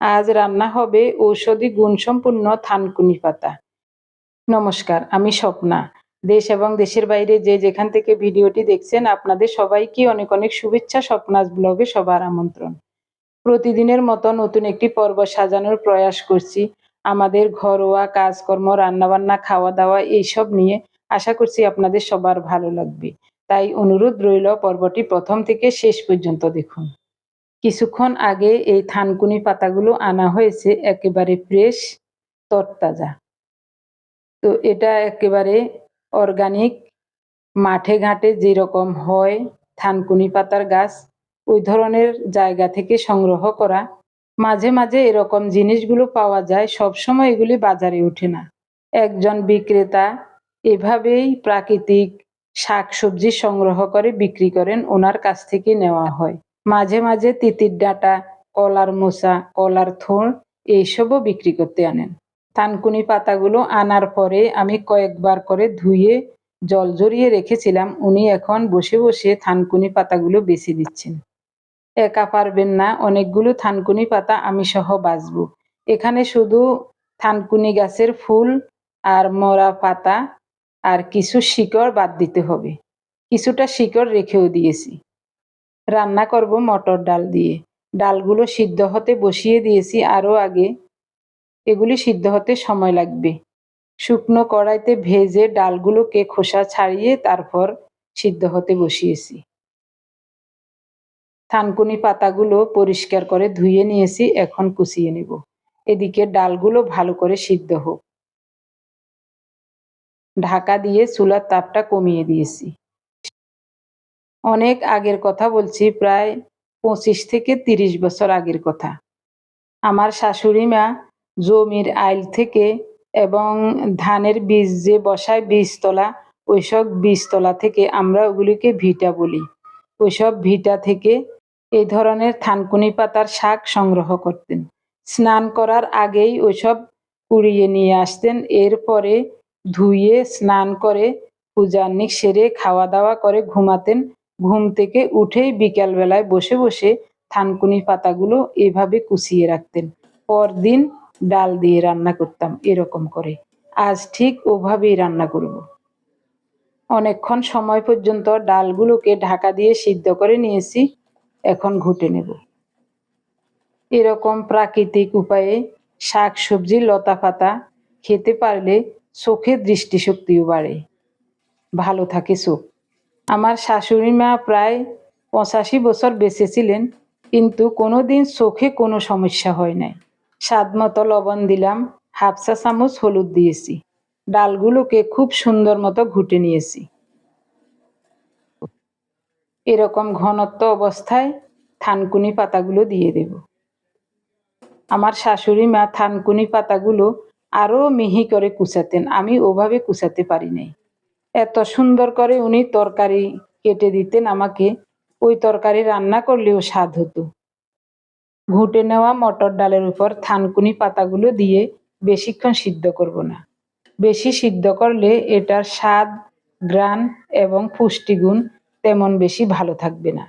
আজ রান্না হবে ঔষধি গুণসম্পন্ন থানকুনি পাতা। নমস্কার, আমি স্বপ্না। দেশ এবং দেশের বাইরে যে যেখান থেকে ভিডিওটি দেখছেন, আপনাদের সবাইকে অনেক অনেক শুভেচ্ছা স্বপ্নাজ ব্লগে সবার আমন্ত্রণ। প্রতিদিনের মতো নতুন একটি পর্ব সাজানোর প্রয়াস করছি। আমাদের ঘরোয়া কাজকর্ম, রান্নাবান্না খাওয়া দাওয়া এইসব নিয়ে আশা করছি আপনাদের সবার ভালো লাগবে। তাই অনুরোধ রইল পর্বটি প্রথম থেকে শেষ পর্যন্ত দেখুন। কিছুক্ষণ আগে এই থানকুনি পাতাগুলো আনা হয়েছে একেবারে ফ্রেশ তরতাজা। তো এটা একেবারে অর্গানিক। মাঠে ঘাটে যেরকম হয় থানকুনি পাতার গাছ, ওই ধরনের জায়গা থেকে সংগ্রহ করা। মাঝে মাঝে এরকম জিনিসগুলো পাওয়া যায়, সবসময় এগুলি বাজারে ওঠে না। একজন বিক্রেতা এভাবেই প্রাকৃতিক শাক সবজি সংগ্রহ করে বিক্রি করেন, ওনার কাছ থেকে নেওয়া হয়। মাঝে মাঝে তিতির ডাঁটা, কলার মোচা, কলার থোড় এইসবও বিক্রি করতে আনেন। থানকুনি পাতাগুলো আনার পরে আমি কয়েকবার করে ধুয়ে জল জড়িয়ে রেখেছিলাম, উনি এখন বসে বসে থানকুনি পাতাগুলো বেছে দিচ্ছেন একা পারবেন না, অনেকগুলো থানকুনি পাতা আমি সহ বাঁচবো। এখানে শুধু থানকুনি গাছের ফুল আর মরা পাতা আর কিছু শিকড় বাদ দিতে হবে। কিছুটা শিকড় রেখেও দিয়েছি। রান্না করব মটর ডাল দিয়ে। ডালগুলো সিদ্ধ হতে বসিয়ে দিয়েছি আরও আগে। এগুলি সিদ্ধ হতে সময় লাগবে। শুকনো কড়াইতে ভেজে ডালগুলোকে খোসা ছাড়িয়ে তারপর সিদ্ধ হতে বসিয়েছি। থানকুনি পাতাগুলো পরিষ্কার করে ধুয়ে নিয়েছি, এখন কুচিয়ে নেব। এদিকে ডালগুলো ভালো করে সিদ্ধ হোক। ঢাকা দিয়ে চুলার তাপটা কমিয়ে দিয়েছি। অনেক আগের কথা বলছি, প্রায় পঁচিশ থেকে তিরিশ বছর আগের কথা। আমার শাশুড়ি মা জমির আইল থেকে এবং ধানের বীজ যে বসায় বীজতলা, ওইসব বীজতলা থেকে আমরা ওগুলিকে ভিটা বলি। ওইসব ভিটা থেকে এই ধরনের থানকুনি পাতার শাক সংগ্রহ করতেন। স্নান করার আগেই ওইসব কুড়িয়ে নিয়ে আসতেন, এরপরে ধুয়ে স্নান করে পূজান্নিক সেরে খাওয়া দাওয়া করে ঘুমাতেন ঘুম থেকে উঠেই বিকালবেলায় বসে বসে থানকুনি পাতাগুলো এভাবে কুচিয়ে রাখতেন। পরদিন ডাল দিয়ে রান্না করতাম এরকম করে। আজ ঠিক ওভাবেই রান্না করব। অনেকক্ষণ সময় পর্যন্ত ডালগুলোকে ঢাকা দিয়ে সিদ্ধ করে নিয়েছি, এখন ঘুটে নেব। এরকম প্রাকৃতিক উপায়ে শাক সবজি লতা পাতা খেতে পারলে চোখের দৃষ্টিশক্তিও বাড়ে। ভালো থাকে চোখ। আমার শাশুড়ি মা প্রায় পঁচাশি বছর বেঁচে ছিলেন কিন্তু কোনো দিন চোখে কোনো সমস্যা হয় নাই। স্বাদ মতো লবণ দিলাম, হাফ চা চামচ হলুদ দিয়েছি। ডালগুলোকে খুব সুন্দর মতো ঘুটে নিয়েছি। এরকম ঘনত্ব অবস্থায় থানকুনি পাতাগুলো দিয়ে দেব। আমার শাশুড়ি মা থানকুনি পাতাগুলো আরও মিহি করে কুচাতেন, আমি ওভাবে কুচাতে পারি নাই। এত সুন্দর করে উনি তরকারি কেটে দিতেন আমাকে। ওই তরকারি রান্না করলেও স্বাদ হতো। ঘুটে নেওয়া মটর ডালের উপর থানকুনি পাতাগুলো দিয়ে বেশিক্ষণ সিদ্ধ করব না। বেশি সিদ্ধ করলে এটার স্বাদ, গ্রান এবং পুষ্টিগুণ তেমন বেশি ভালো থাকবে না।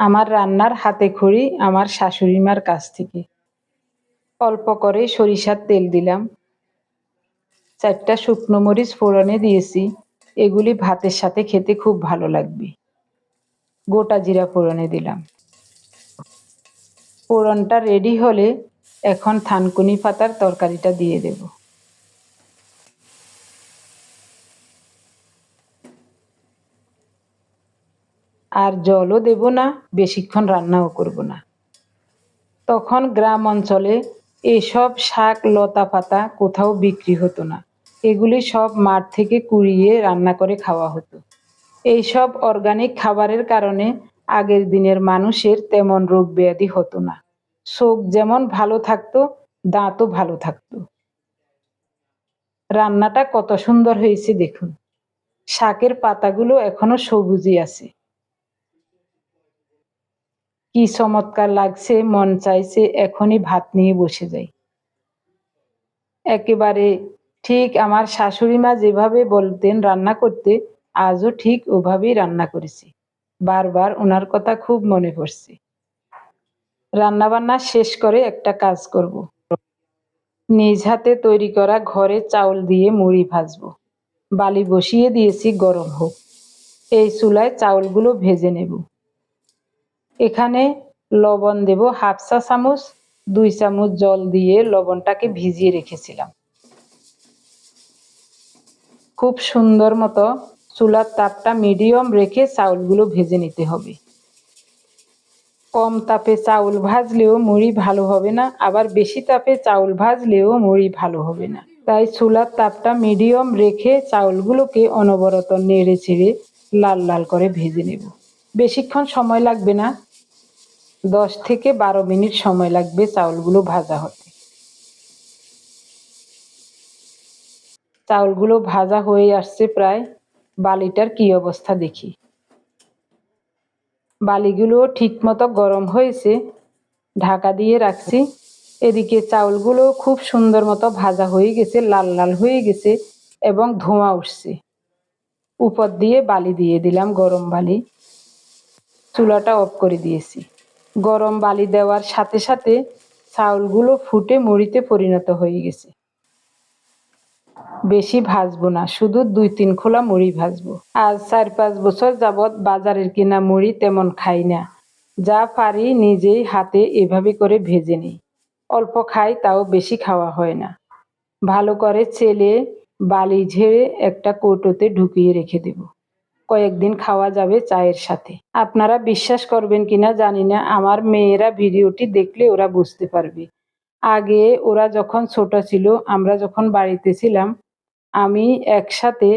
আমার রান্নার হাতে খড়ি আমার শাশুড়ি মার কাছ থেকে। অল্প করে সরিষার তেল দিলাম। চারটা শুকনো মরিচ ফোড়নে দিয়েছি। এগুলি ভাতের সাথে খেতে খুব ভালো লাগবে। গোটা জিরা ফোড়নে দিলাম। ফোড়নটা রেডি হলে এখন থানকুনি পাতার তরকারিটা দিয়ে দেব। আর জলও দেব না, বেশিক্ষণ রান্নাও করব না। তখন গ্রাম অঞ্চলে এসব শাক লতা পাতা কোথাও বিক্রি হতো না। এগুলি সব মাঠ থেকে কুড়িয়ে রান্না করে খাওয়া হতো। এইসব অর্গানিক খাবারের কারণে আগের দিনের মানুষের তেমন রোগ ব্যাধি হতো না। চোখ যেমন ভালো থাকতো, দাঁতও ভালো থাকতো। রান্নাটা কত সুন্দর হয়েছে দেখুন। শাকের পাতাগুলো এখনও সবুজই আছে। কি চমৎকার লাগছে, মন চাইছে, এখনই ভাত নিয়ে বসে যাই। একেবারে ঠিক আমার শাশুড়ি মা যেভাবে বলতেন রান্না করতে, আজও ঠিক ওভাবেই রান্না করেছি। বারবার ওনার কথা খুব মনে পড়ছে। রান্নাবান্না শেষ করে একটা কাজ করব। নিজ হাতে তৈরি করা ঘরে চাউল দিয়ে মুড়ি ভাজবো। বালি বসিয়ে দিয়েছি গরম হোক। এই চুলায় চাউলগুলো ভেজে নেব। এখানে লবণ দেব হাফ চা চামচ, দুই চামচ জল দিয়ে লবণটাকে ভিজিয়ে রেখেছিলাম। খুব সুন্দর মতো চুলার তাপটা মিডিয়াম রেখে চাউলগুলো ভেজে নিতে হবে। কম তাপে চাউল ভাজলেও মুড়ি ভালো হবে না, আবার বেশি তাপে চাউল ভাজলেও মুড়ি ভালো হবে না। তাই চুলার তাপটা মিডিয়াম রেখে চাউলগুলোকে অনবরত নেড়ে ছেড়ে লাল লাল করে ভেজে নেব। বেশিক্ষণ সময় লাগবে না দশ থেকে বারো মিনিট সময় লাগবে চাউলগুলো ভাজা হতে। চাউলগুলো ভাজা হয়ে আসছে প্রায় বালিটার কি অবস্থা দেখি। বালিগুলো ঠিক মতো গরম হয়েছে, ঢাকা দিয়ে রাখছি। এদিকে চাউলগুলো খুব সুন্দর মতো ভাজা হয়ে গেছে, লাল লাল হয়ে গেছে এবং ধোঁয়া উঠছে। উপর দিয়ে বালি দিয়ে দিলাম গরম বালি। চুলাটা অফ করে দিয়েছি। গরম বালি দেওয়ার সাথে সাথে চাউলগুলো ফুটে মুড়িতে পরিণত হয়ে গেছে। বেশি ভাজবো না, শুধু দুই তিন খোলা মুড়ি ভাজবো। আজ চার পাঁচ বছর যাবৎ বাজারের কিনা মুড়ি তেমন খাই না। যা পারি নিজেই হাতে এভাবে করে ভেজে নিই। অল্প খাই, তাও বেশি খাওয়া হয় না। ভালো করে চেলে বালি ঝেড়ে একটা কৌটোতে ঢুকিয়ে রেখে দেব। কয়েকদিন খাওয়া যাবে চায়ের সাথে। আপনারা বিশ্বাস করবেন কিনা জানি না, আমার মেয়েরা ভিডিওটি দেখলে ওরা বুঝতে পারবে। আগে ওরা যখন ছোট ছিল, আমরা যখন বাড়িতে ছিলাম, আমি একসাথে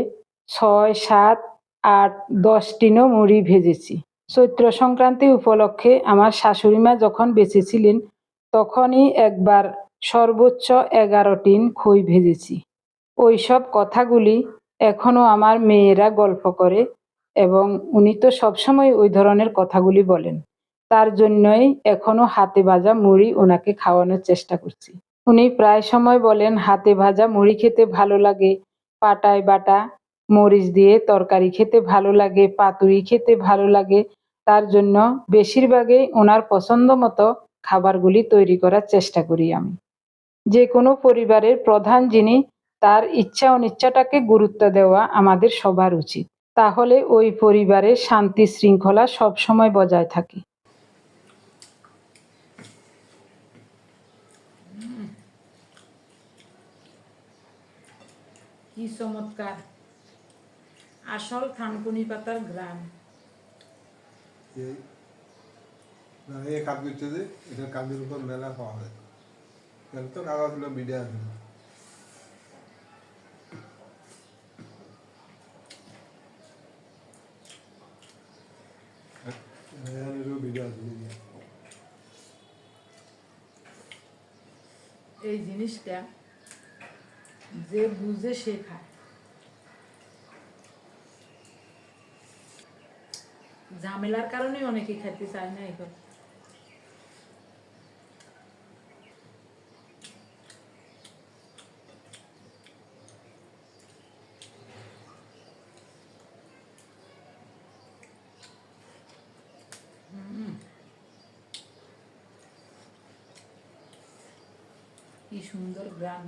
ছয়, সাত, আট, দশ টিনও মুড়ি ভেজেছি। চৈত্র সংক্রান্তি উপলক্ষে আমার শাশুড়িমা যখন বেঁচেছিলেন, তখনই একবার সর্বোচ্চ এগারো টিন খই ভেজেছি। ওই সব কথাগুলি এখনও আমার মেয়েরা গল্প করে। এবং উনি তো সবসময় ওই ধরনের কথাগুলি বলেন। তার জন্যই এখনও হাতে ভাজা মুড়ি ওনাকে খাওয়ানোর চেষ্টা করছি। উনি প্রায় সময় বলেন, হাতে ভাজা মুড়ি খেতে ভালো লাগে, পাটায় বাটা, মরিচ দিয়ে তরকারি খেতে ভালো লাগে, পাতুরি খেতে ভালো লাগে। তার জন্য বেশিরভাগই ওনার পছন্দ মতো খাবারগুলি তৈরি করার চেষ্টা করি আমি। যে কোনো পরিবারের প্রধান যিনি, তার ইচ্ছা অনিচ্ছাটাকে গুরুত্ব দেওয়া আমাদের সবার উচিত। তাহলে ওই পরিবারের শান্তি শৃঙ্খলা সবসময় বজায় থাকে। কি চমৎকার। আসল থানকুনি পাতার গ্রাম এই কাজ করছে যে এটা কাজের উপর মেলা পাওয়া যায় কেন? তো কাগজ হলো মিডিয়া ভিডিও আছে এই জিনিসটা যে বুঝে সে খায়। ঝামেলার কারণে অনেকে খেতে চায় না এখন কি সুন্দর গ্রাম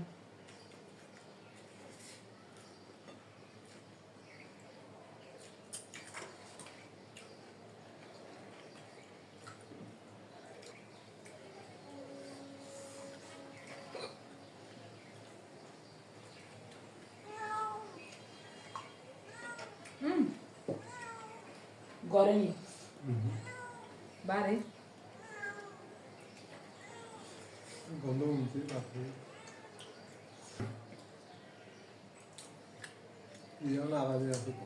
গড়েনি বারে। গন্ধ বলছি তারপরে না আলাদা আছে তো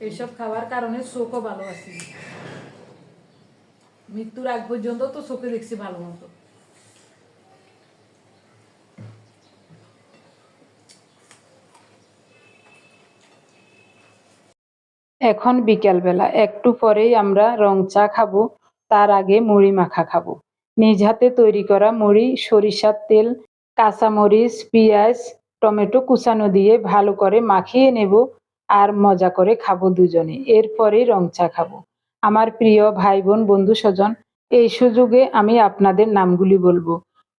এইসব খাওয়ার কারণে চোখও ভালো আছে মৃত্যুর আগ পর্যন্ত তো চোখে দেখছি ভালো মতো। এখন বিকালবেলা, একটু পরেই আমরা রং চা খাব, তার আগে মুড়ি মাখা খাব। নিজ হাতে তৈরি করা মুড়ি, সরিষার তেল, কাঁচামরিচ, পেঁয়াজ, টমেটো কুচানো দিয়ে ভালো করে মাখিয়ে নেব আর মজা করে খাব দুজনে। এরপরেই রং চা খাব। আমার প্রিয় ভাই বোন বন্ধু স্বজন, এই সুযোগে আমি আপনাদের নামগুলি বলব।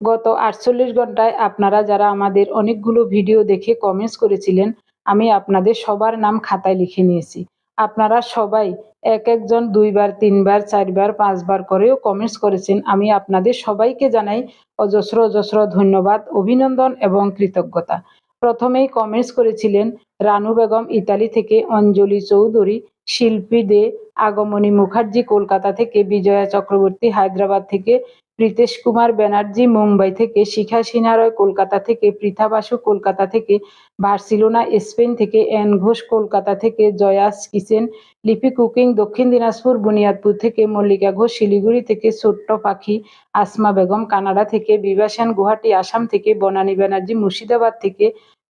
গত আটচল্লিশ ঘন্টায় আপনারা যারা আমাদের অনেকগুলো ভিডিও দেখে কমেন্টস করেছিলেন, আমি আপনাদের সবার নাম খাতায় লিখে নিয়েছি। আপনারা সবাই এক একজন দুইবার, তিনবার, চারবার, পাঁচবার করেও কমেন্টস করেছেন। আমি আপনাদের সবাইকে জানাই অজস্র অজস্র ধন্যবাদ, অভিনন্দন এবং কৃতজ্ঞতা। প্রথমেই কমেন্টস করেছিলেন রানু বেগম ইতালি থেকে অঞ্জলি চৌধুরী। শিল্পী দে আগমনী মুখার্জি কলকাতা থেকে, বিজয়া চক্রবর্তী হায়দ্রাবাদ থেকে, প্রীতেশ কুমার ব্যানার্জি মুম্বাই থেকে, শিখা সিনহা কলকাতা থেকে পৃথা বাসু কলকাতা থেকে, বার্সিলোনা, স্পেন থেকে, এন ঘোষ কলকাতা থেকে, জয়াস কিচেন, লিপি কুকিং, দক্ষিণ দিনাজপুর, বুনিয়াদপুর থেকে, মল্লিকা ঘোষ শিলিগুড়ি থেকে, ছোট্ট পাখি, আসমা বেগম কানাডা থেকে বিভা সেন গুয়াহাটি, আসাম থেকে, বনানী ব্যানার্জি মুর্শিদাবাদ থেকে,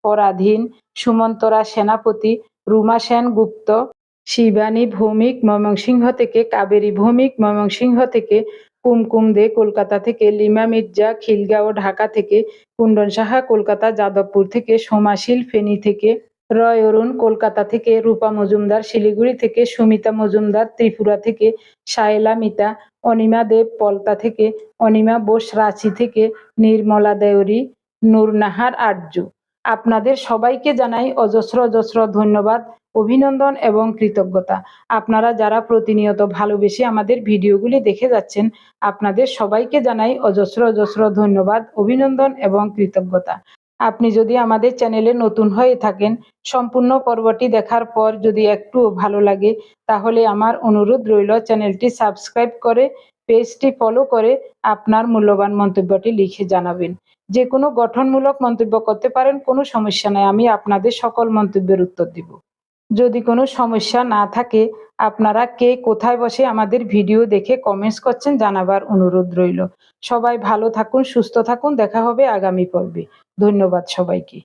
পরাধীন, সুমন্তরা সেনাপতি, রুমা সেন গুপ্ত শিবানী ভৌমিক ময়মনসিংহ থেকে কাবেরী ভৌমিক ময়মনসিংহ থেকে কুমকুম দে কলকাতা থেকে লিমা মির্জা খিলগাঁও ঢাকা থেকে কুণ্ডন সাহা কলকাতা যাদবপুর থেকে সোমাশিল ফেনী থেকে রয় অরুণ কলকাতা থেকে রূপা মজুমদার শিলিগুড়ি থেকে সুমিতা মজুমদার ত্রিপুরা থেকে সায়লা মিতা অনিমা দেব পলতা থেকে অনিমা বোস রাঁচি থেকে নির্মলা দেওরি নূরনাহার আর্য। আপনাদের সবাইকে জানাই অজস্র অজস্র ধন্যবাদ। অভিনন্দন এবং কৃতজ্ঞতা। আপনারা যারা প্রতিনিয়ত ভালোবেসে আমাদের ভিডিওগুলি দেখে যাচ্ছেন, আপনাদের সবাইকে জানাই অজস্র অজস্র ধন্যবাদ, অভিনন্দন এবং কৃতজ্ঞতা। আপনি যদি আমাদের চ্যানেলে নতুন হয়ে থাকেন, সম্পূর্ণ পর্বটি দেখার পর যদি একটু ভালো লাগে, তাহলে আমার অনুরোধ রইল চ্যানেলটি সাবস্ক্রাইব করে, পেজটি ফলো করে আপনার মূল্যবান মন্তব্যটি লিখে জানাবেন। যে কোনো গঠনমূলক মন্তব্য করতে পারেন, কোনো সমস্যা নাই, আমি আপনাদের সকল মন্তব্যের উত্তর দিব। যদি কোনো সমস্যা না থাকে, আপনারা কে কোথায় বসে আমাদের ভিডিও দেখে কমেন্টস করছেন জানাবার অনুরোধ রইল। সবাই ভালো থাকুন, সুস্থ থাকুন, দেখা হবে আগামী পর্বে। ধন্যবাদ সবাইকে।